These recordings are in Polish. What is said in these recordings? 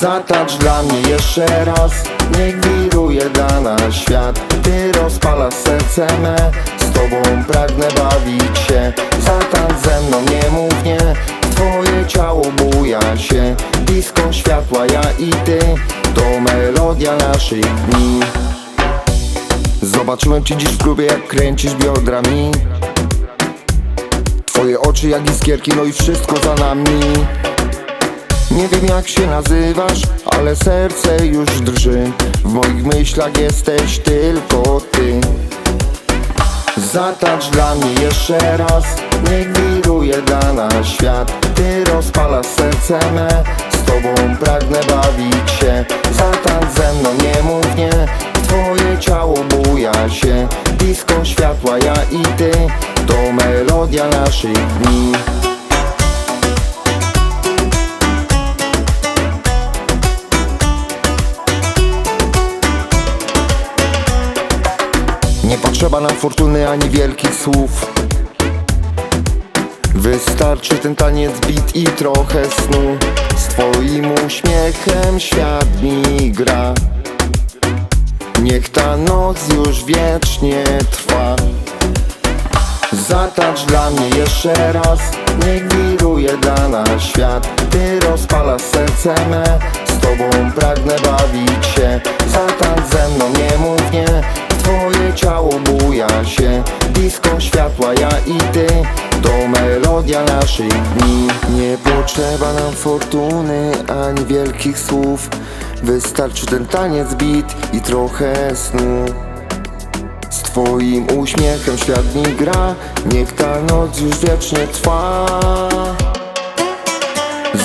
Zatacz dla mnie jeszcze raz. Niech wiruje dla nas świat. Ty rozpalasz serce me. Z tobą pragnę bawić się. Zatańcz ze mną, nie mów nie. Twoje ciało buja się. Disco światła, ja i ty. To melodia naszych dni. Zobaczyłem cię dziś w klubie jak kręcisz biodrami. Twoje oczy jak iskierki, no i wszystko za nami Nie wiem jak się nazywasz, ale serce już drży. W moich myślach jesteś tylko ty. Zatacz dla mnie jeszcze raz Niech wiruje dla nas świat. Ty rozpalasz serce me Z tobą pragnę bawić się. Zatańcz ze mną, nie mów nie Twoje ciało buja się. Disco światła, ja i ty To melodia naszych dni potrzeba nam fortuny ani wielkich słów. Wystarczy ten taniec, beat i trochę snu. Z twoim uśmiechem świat mi gra Niech ta noc już wiecznie trwa. Zatacz dla mnie jeszcze raz. Niech wiruje dla nas świat. Ty rozpalasz serce me. Z tobą pragnę bawić buja się Disco światła, ja i ty. To melodia naszych dni. Nie potrzeba nam fortuny Ani wielkich słów. Wystarczy ten taniec, beat i trochę snu. Z twoim uśmiechem świat mi gra. Niech ta noc już wiecznie trwa.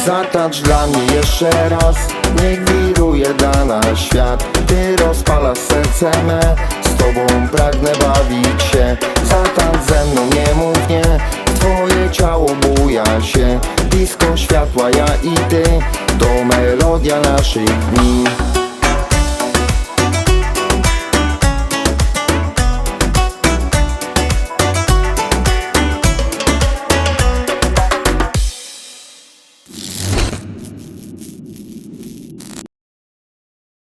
Zatacz dla mnie jeszcze raz. Niech wiruje dla nas świat. Ty rozpalasz serce me tobą pragnę bawić się. Zatańcz ze mną, nie mów nie. Twoje ciało buja się. Disco światła, ja i ty. To melodia naszych dni